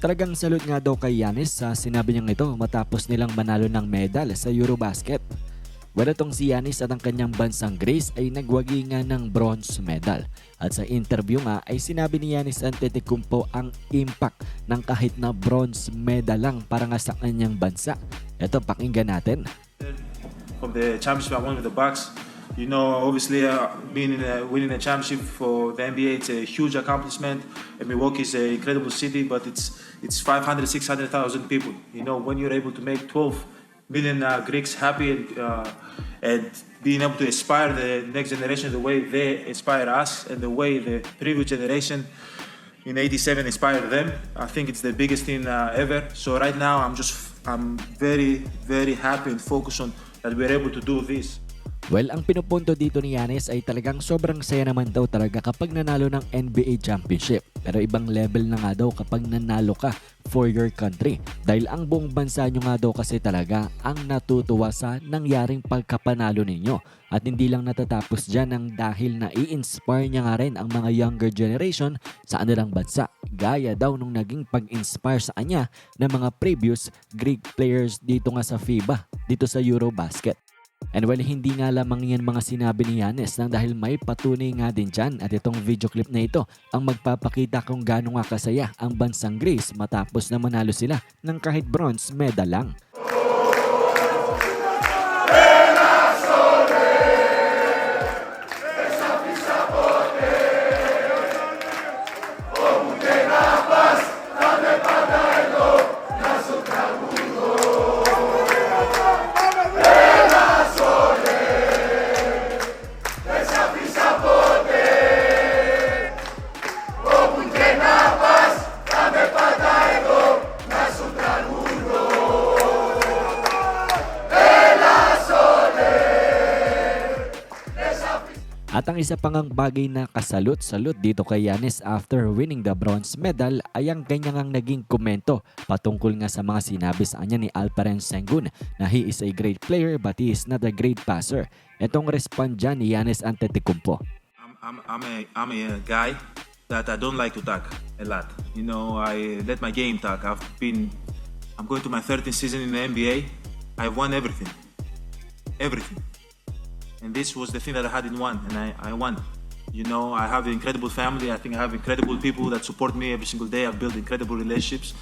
Talagang salute nga daw kay Yanis sa sinabi niyang ito matapos nilang manalo ng medal sa Eurobasket. Well, itong si Yanis at ang kanyang bansang Greece ay nagwagi nga ng bronze medal. At sa interview nga ay sinabi ni Yanis Antetokounmpo ang impact ng kahit na bronze medal lang para nga sa kanyang bansa. Ito, pakinggan natin. from the championship I won with the Bucks. You know, obviously, uh, being in a, winning a championship for the NBA, it's a huge accomplishment. And Milwaukee is an incredible city, but it's it's 500, 600,000 people. You know, when you're able to make 12 million uh, Greeks happy and uh, and being able to inspire the next generation the way they inspire us and the way the previous generation in 87 inspired them. I think it's the biggest thing uh, ever. So right now, I'm just I'm very very happy and focused on that we're able to do this. Well, ang pinupunto dito ni Yanis ay talagang sobrang saya naman daw talaga kapag nanalo ng NBA Championship. Pero ibang level na nga daw kapag nanalo ka for your country. Dahil ang buong bansa nyo nga daw kasi talaga ang natutuwa sa nangyaring pagkapanalo ninyo. At hindi lang natatapos dyan ang dahil na i-inspire niya nga rin ang mga younger generation sa kanilang bansa. Gaya daw nung naging pag-inspire sa kanya ng mga previous Greek players dito nga sa FIBA, dito sa Eurobasket. And well, hindi nga lamang yan mga sinabi ni Yanis nang dahil may patunay nga din dyan at itong video clip na ito ang magpapakita kung gaano nga kasaya ang bansang Greece matapos na manalo sila ng kahit bronze medal lang. At ang isa pang ang bagay na kasalot-salot dito kay Yanis after winning the bronze medal ay ang kanyang naging komento patungkol nga sa mga sinabi sa kanya ni Alperen Sengun na he is a great player but he is not a great passer. Itong respond dyan ni Yanis Antetokounmpo. I'm, I'm, I'm, a, I'm a guy that I don't like to talk a lot. You know, I let my game talk. I've been, I'm going to my 13th season in the NBA. I've won everything. Everything. And this was the thing that I had in one, and I, I won. You know, I have an incredible family. I think I have incredible people that support me every single day. I've built incredible relationships.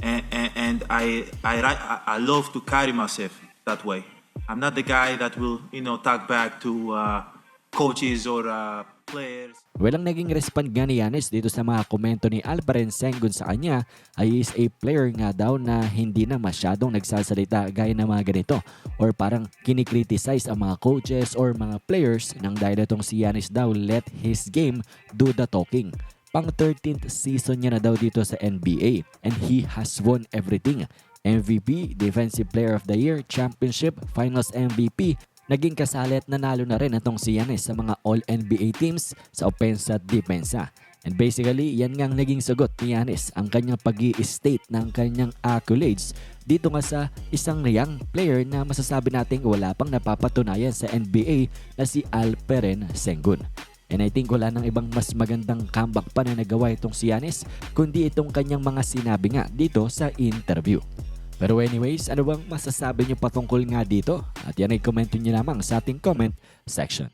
And, and, and I, I, I, I love to carry myself that way. I'm not the guy that will, you know, talk back to uh, coaches or uh, players. Walang naging respond nga ni Yanis dito sa mga komento ni Alperen Sengun sa kanya ay is a player nga daw na hindi na masyadong nagsasalita gaya ng mga ganito or parang kinikriticize ang mga coaches or mga players nang dahil itong si Yanis daw let his game do the talking. Pang 13th season niya na daw dito sa NBA and he has won everything. MVP, Defensive Player of the Year, Championship, Finals MVP, naging kasali at nanalo na rin itong si Yanis sa mga All-NBA teams sa opensa at depensa. And basically, yan nga ang naging sagot ni Yanis, ang kanyang pag state ng kanyang accolades dito nga sa isang young player na masasabi nating wala pang napapatunayan sa NBA na si Alperen Sengun. And I think wala nang ibang mas magandang comeback pa na nagawa itong si Yanis kundi itong kanyang mga sinabi nga dito sa interview. Pero anyways, ano bang masasabi niyo patungkol nga dito? At yan ay komento niyo lamang sa ating comment section.